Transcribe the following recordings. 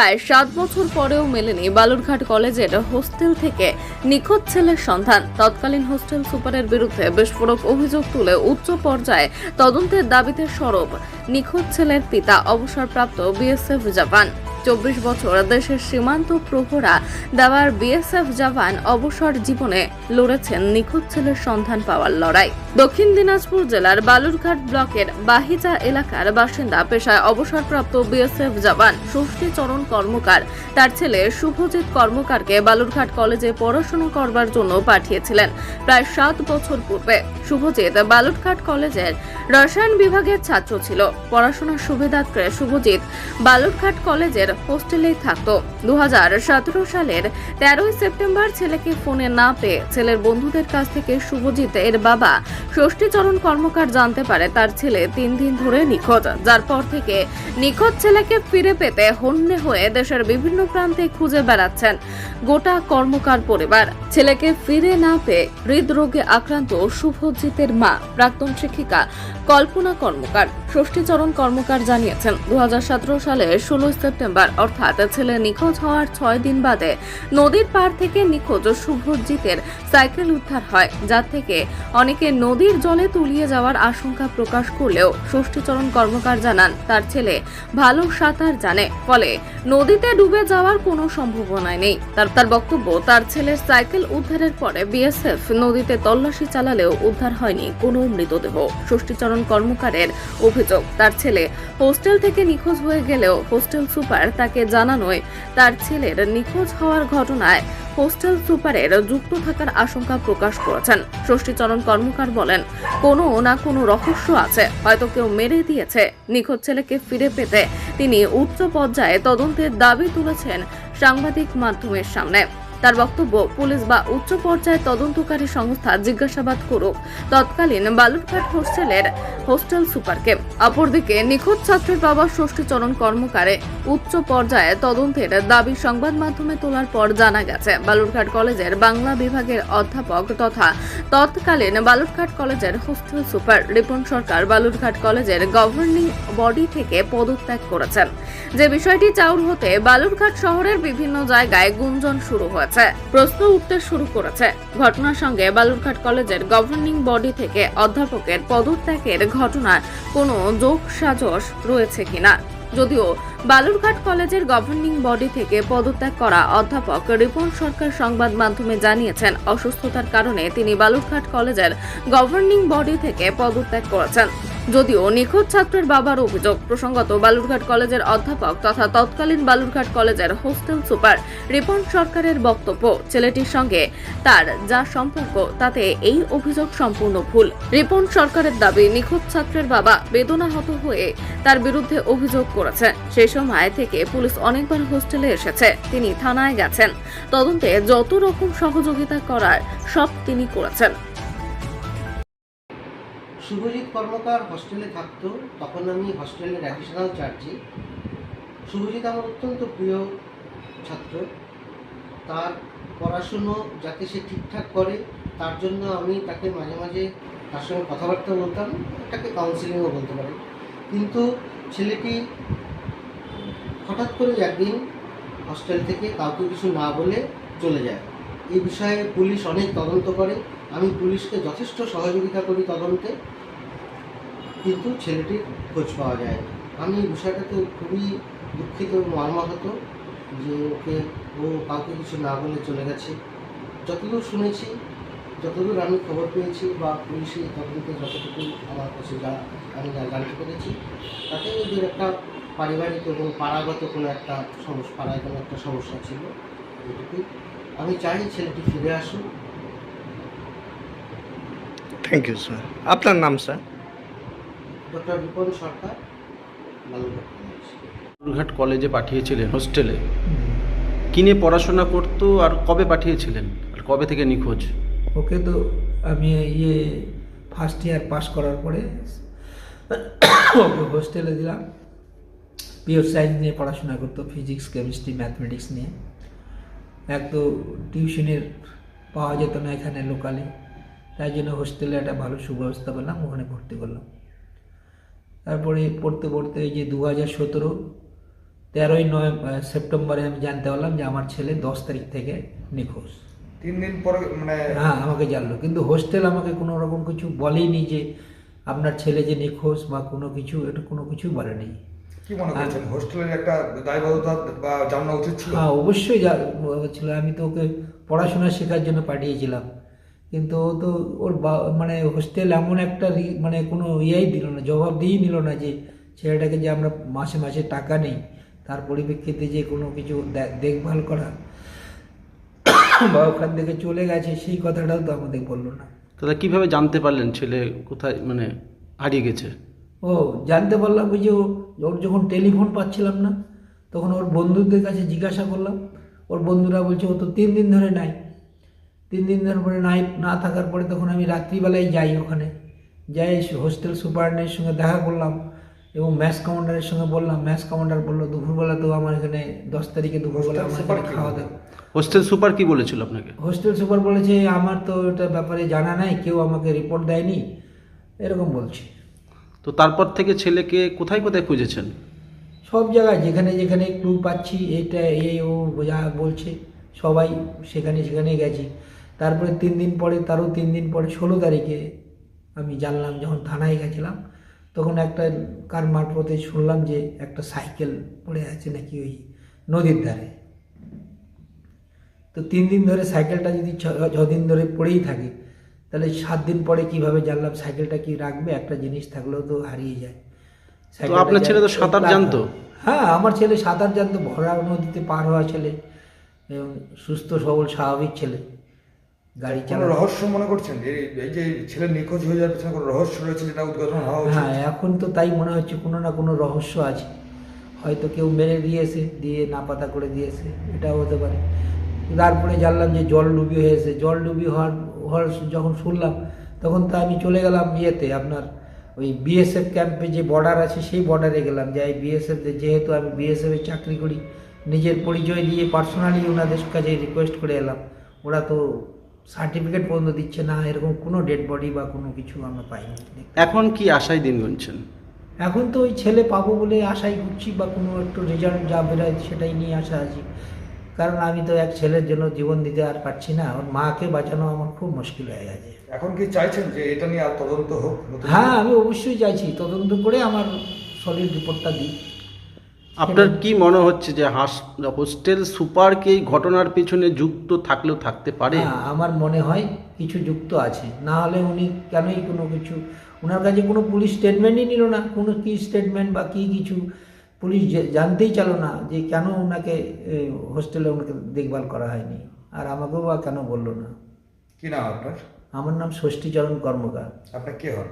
প্রায় সাত বছর পরেও মেলেনি বালুরঘাট কলেজের হোস্টেল থেকে নিখোঁজ ছেলের সন্ধান। তৎকালীন হোস্টেল সুপারের বিরুদ্ধে বিস্ফোরক অভিযোগ তুলে উচ্চ পর্যায়ে তদন্তের দাবিতে সরব নিখোঁজ ছেলের পিতা, অবসরপ্রাপ্ত বিএসএফ জওয়ান চব্বিশ বছর দেশের সীমান্ত প্রহরা দেওয়ার বিএসএফ জওয়ান অবসর জীবনে লড়েছেন নিখোঁজ ছেলের সন্ধান পাওয়ার লড়াই। দক্ষিণ দিনাজপুর জেলার বালুরঘাট ব্লকের বাহিজা এলাকার বাসিন্দা পেশায় অবসরপ্রাপ্ত বিএসএফ জওয়ান ষষ্ঠীচরণ কর্মকার। তার ছেলে শুভজিৎ কর্মকারকে বালুরঘাট কলেজে পড়াশোনা করবার জন্য পাঠিয়েছিলেন প্রায় সাত বছর পূর্বে। শুভজিৎ বালুরঘাট কলেজের রসায়ন বিভাগের ছাত্র ছিল। পড়াশোনার সুবিধার্থে শুভজিৎ বালুরঘাট কলেজের হোস্টেলেই থাকতো। দু সালের তেরোই সেপ্টেম্বর ছেলেকে ফোনে না পেয়ে ছেলের বন্ধুদের কাছ থেকে শুভজিৎ এর বাবা ষষ্ঠীচরণ কর্মকার জানতে পারে তার ছেলে তিন দিন ধরে নিখোঁজ। যার পর থেকে নিখোঁজ ছেলেকে ফিরে পেতে হন্যে হয়ে দেশের বিভিন্ন প্রান্তে খুঁজে বেড়াচ্ছেন গোটা কর্মকার পরিবার। ছেলেকে ফিরে না পেয়ে হৃদরোগে আক্রান্ত শুভজিতের মা, প্রাক্তন শিক্ষিকা কল্পনা কর্মকার, ষষ্ঠীচরণ কর্মকার জানিয়েছেন। দু সালের ষোলোই সেপ্টেম্বর, অর্থাৎ ছেলে নিখোঁজ হওয়ার ছয় দিন বাদে নদীর পার থেকে নিখোঁজ শুভজিতের সাইকেল উদ্ধার হয়, যার থেকে অনেকে নদীর জলে তুলিয়ে যাওয়ার আশঙ্কা প্রকাশ করলেও ষষ্ঠীচরণ কর্মকার জানান, তার ছেলে ভালো সাঁতার জানে, ফলে নদীতে ডুবে যাওয়ার কোনো সম্ভাবনাই নেই। তার তার বক্তব্য, তার ছেলের সাইকেল উদ্ধারের পরে বিএসএফ নদীতে তল্লাশি চালালেও উদ্ধার হয়নি কোনো মৃতদেহ। ষষ্ঠীচরণ কর্মকারের অভিযোগ। তার ছেলে হোস্টেল থেকে নিখোঁজ হয়ে গেলেও হোস্টেল সুপার তাকে জানানোয় তার ছেলের নিখোঁজ হওয়ার ঘটনায় হোস্টেল সুপারের যুক্ত থাকার আশঙ্কা প্রকাশ করেছেন। ষষ্ঠীচরণ কর্মকার বলেন, কোনো না কোনো রহস্য আছে। হয়তো কেউ মেরে দিয়েছে। নিখোঁজ ছেলেকে ফিরে পেতে তিনি উচ্চ পর্যায়ে তদন্তের দাবি তুলেছেন সাংবাদিক মাধ্যমের সামনে। তার বক্তব্য পুলিশ বা উচ্চ পর্যায়ে তদন্তকারী সংস্থা জিজ্ঞাসাবাদ করুক। তৎকালীন বালুরঘাট হোস্টেলের হোস্টেল সুপারকে। অপরদিকে নিখোঁজ ছাত্রের বাবা ষষ্ঠীচরণ কর্মকারে উচ্চ পর্যায়ে তদন্তের দাবি সংবাদ মাধ্যমে তোলার পর জানা গেছে, বালুরঘাট কলেজের বাংলা বিভাগের অধ্যাপক তথা তৎকালীন বালুরঘাট কলেজের হোস্টেল সুপার রিপন সরকার বালুরঘাট কলেজের গভর্নিং বডি থেকে পদত্যাগ করেছেন। যে বিষয়টি চাউর হতে বালুরঘাট শহরের বিভিন্ন জায়গায় গুঞ্জন শুরু হয়েছে প্রশ্ন উঠতে শুরু করেছে। ঘটনার সঙ্গে বালুরঘাট কলেজের গভর্নিং বডি থেকে অধ্যাপকের পদত্যাগের ঘটনার কোনো যোগ সাজস রয়েছে কিনা। যদিও বালুরঘাট কলেজের গভর্নিং বডি থেকে পদত্যাগ করা অধ্যাপক রিপন সরকার সংবাদ মাধ্যমে জানিয়েছেন, অসুস্থতার কারণে তিনি বালুরঘাট কলেজের গভর্নিং বডি থেকে পদত্যাগ করেছেন। যদিও নিখোঁজ ছাত্রের বাবার অভিযোগ, প্রসঙ্গত বালুরঘাট কলেজের অধ্যাপক তথা তৎকালীন বালুরঘাট কলেজের হোস্টেল সুপার রিপন সরকারের বক্তব্য, ছেলেটির সঙ্গে তার যা সম্পর্ক তাতে এই অভিযোগ সম্পূর্ণ ভুল। রিপন সরকারের দাবি, নিখোঁজ ছাত্রের বাবা বেদনাহত হয়ে তার বিরুদ্ধে অভিযোগ করেছে। সেই সময় থেকে পুলিশ অনেকবার হোস্টেলে এসেছে, তিনি থানায় গেছেন। তদন্তে যত রকম সহযোগিতা করার সব তিনি করেছেন। শুভজিৎ কর্মকার হস্টেলে থাকতো, তখন আমি হস্টেলের অ্যাডিশনাল চার্জি শুভজিৎ আমার অত্যন্ত প্রিয় ছাত্র। তার পড়াশুনো যাতে সে ঠিকঠাক করে, তার জন্য আমি তাকে মাঝে মাঝে তার সঙ্গে কথাবার্তা বলতাম, তাকে কাউন্সিলিংও বলতে পারি। কিন্তু ছেলেটি হঠাৎ করে একদিন হস্টেল থেকে কাউকে কিছু না বলে চলে যায়। এই বিষয়ে পুলিশ অনেক তদন্ত করে। আমি পুলিশকে যথেষ্ট সহযোগিতা করি তদন্তে। কিন্তু ছেলেটির খোঁজ পাওয়া যায় আমি বিষয়টাতে খুবই দুঃখিত মর্মাহত যে ওকে ও কাউকে কিছু না বলে চলে গেছে। যতদূর শুনেছি, যতদূর আমি খবর পেয়েছি বা পুলিশের তদন্তে যতটুকু আমার কাছে যা, আমি জানতে পেরেছি, তাতে ওদের একটা পারিবারিক এবং পাড়াগত কোনো একটা সমস্যা, পাড়ায় কোনো একটা সমস্যা ছিল। এটুকুই। আমি চাই ছেলেটি ফিরে আসুক। থ্যাংক ইউ স্যার আপনার নাম স্যার ডক্টর রিপন সরকার বালুরঘাট কলেজে। পাঠিয়েছিলেন হোস্টেলে। কিনে পড়াশোনা করতো আর কবে পাঠিয়েছিলেন? আর কবে থেকে নিখোঁজ? ওকে তো আমি ইয়ে ফার্স্ট ইয়ার পাস করার পরে ওকে হোস্টেলে দিলাম। পিওর সায়েন্স নিয়ে পড়াশোনা করতো ফিজিক্স কেমিস্ট্রি ম্যাথমেটিক্স নিয়ে। এক তো টিউশনের পাওয়া যেত না এখানে লোকালে তাই জন্য হোস্টেলে একটা ভালো সুব্যবস্থা করলাম ওখানে ভর্তি করলাম। তারপরে পড়তে পড়তে এই যে দু হাজার সতেরো তেরোই নয় সেপ্টেম্বরে আমি জানতে পারলাম যে আমার ছেলে দশ তারিখ থেকে নিখোঁজ। তিন দিন পরে মানে হ্যাঁ আমাকে জানলো। কিন্তু হোস্টেল আমাকে কোনো রকম কিছু বলেনি যে আপনার ছেলে যে নিখোঁজ বা কোনো কিছু এটা কোনো কিছুই বলেনি। কি মনে করছেন? হোস্টেলের একটা দায়বদ্ধতা বা জানা উচিত ছিল? হ্যাঁ অবশ্যই ছিল আমি তো ওকে পড়াশোনা শেখার জন্য পাঠিয়েছিলাম। কিন্তু ও তো ওর বা- মানে হোস্টেল এমন একটা মানে কোনো ইয়েই দিল না জবাব দিয়েই নিল না যে ছেলেটাকে যে আমরা মাসে মাসে টাকা নেই তার পরিপ্রেক্ষিতে যে কোনো কিছু দেখভাল করা। বা ওখান থেকে চলে গেছে সেই কথাটাও তো আমাদের বলল না। দাদা কীভাবে জানতে পারলেন ছেলে কোথায় মানে হারিয়ে গেছে? ও জানতে পারলাম ওই যে ওর যখন টেলিফোন পাচ্ছিলাম না তখন ওর বন্ধুদের কাছে জিজ্ঞাসা করলাম। ওর বন্ধুরা বলছে ও তো তিন দিন ধরে নাই। তিন দিন ধরে পরে নাই না থাকার পরে তখন আমি রাত্রিবেলায় যাই ওখানে। যাই হোস্টেল সুপারনের সঙ্গে দেখা করলাম এবং ম্যাচ কমান্ডারের সঙ্গে বললাম। ম্যাচ কমান্ডার বলল দুপুরবেলা তো আমার এখানে দশ তারিখে দুপুরবেলা আমার এখানে খাওয়া? দাওয়া হোস্টেল সুপার কি বলেছিল আপনাকে? হোস্টেল সুপার বলেছে আমার তো এটা ব্যাপারে জানা নাই কেউ আমাকে রিপোর্ট দেয়নি। এরকম বলছে। তো তারপর থেকে ছেলেকে কোথায় কোথায় খুঁজেছেন? সব জায়গায় যেখানে যেখানে ক্লু পাচ্ছি এটা এই ও যা বলছে সবাই সেখানে সেখানে গেছি। তারপরে তিন দিন পরে তারও তিন দিন পরে ষোলো তারিখে আমি জানলাম যখন থানায় গেছিলাম তখন একটা কার মারফতে শুনলাম যে একটা সাইকেল পড়ে আছে নাকি ওই নদীর ধারে। তো তিন দিন ধরে সাইকেলটা যদি ছ- ছদিন ধরে পড়েই থাকে তাহলে সাত দিন পরে কীভাবে জানলাম সাইকেলটা কি রাখবে? একটা জিনিস থাকলেও তো হারিয়ে যায়। আপনার ছেলে তো সাঁতার জানতো? হ্যাঁ আমার ছেলে সাঁতার জানতো ভরা নদীতে পার হওয়া ছেলে এবং সুস্থ সবল স্বাভাবিক ছেলে। গাড়ি কোনো রহস্য মনে করছেন? এই এই যে ছেলে নিখোঁজ হয়ে যাওয়ার পেছনে কোনো রহস্য রয়েছে যেটা উদ্ঘাটন হওয়া উচিত? হ্যাঁ এখন তো তাই মনে হচ্ছে কোনো না কোনো রহস্য আছে। হয়তো কেউ মেরে দিয়েছে দিয়ে নাপাতা করে দিয়েছে এটাও হতে পারে। তারপরে জানলাম যে জল ডুবি হয়েছে। জল ডুবি হওয়ার হওয়ার যখন শুনলাম তখন তো আমি চলে গেলাম ইয়েতে আপনার ওই বিএসএফ ক্যাম্পে যে বর্ডার আছে সেই বর্ডারে গেলাম। যে বিএসএফ যেহেতু আমি বিএসএফে চাকরি করি নিজের পরিচয় দিয়ে পার্সোনালি ওনাদের কাছে রিকোয়েস্ট করে এলাম। ওরা তো সার্টিফিকেট পর্যন্ত দিচ্ছে না এরকম কোনো ডেড বডি বা কোনো কিছু আমরা পাইনি। এখন কি আশায় দিন গুনছেন? এখন তো ওই ছেলে পাবো বলে আশাই করছি বা কোনো একটু রেজাল্ট যা বেরোয় সেটাই নিয়ে আশা আছি। কারণ আমি তো এক ছেলের জন্য জীবন দিতে আর পারছি না ওর মাকে বাঁচানো আমার খুব মুশকিল হয়ে গেছে। এখন কি চাইছেন যে এটা নিয়ে আর তদন্ত হোক? হ্যাঁ আমি অবশ্যই চাইছি তদন্ত করে আমার সলিড রিপোর্টটা দিই আপনার কি মনে হচ্ছে যে হাস হোস্টেল সুপার কি এই ঘটনার পিছনে যুক্ত থাকলেও থাকতে পারে? হ্যাঁ আমার মনে হয় কিছু যুক্ত আছে। না হলে উনি কেনই কোনো কিছু ওনার কাছে কোনো পুলিশ স্টেটমেন্টই নিল না। কোনো কি স্টেটমেন্ট বা কী কিছু পুলিশ জানতেই চালো না যে কেন ওনাকে হোস্টেলে ওনাকে দেখভাল করা হয়নি। আর আমাকেও বা কেন বলল না? কি নাম আপনার? আমার নাম ষষ্ঠীচরণ কর্মকার। আপনার কে হন?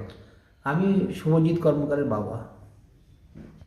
আমি শুভজিৎ কর্মকারের বাবা।